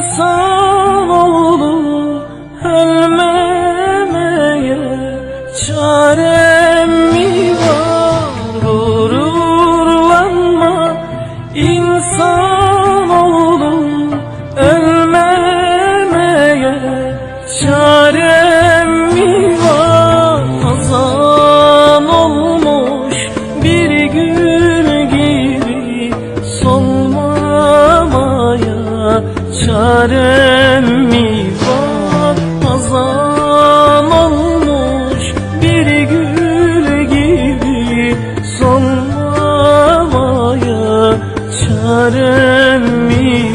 Insan insanoğlu ölmemeye çarem mi var? Gururlanma insanoğlu ölmemeye çarem Yarım mizah azan olmuş bir gül gibi. Solmamaya çarem mizah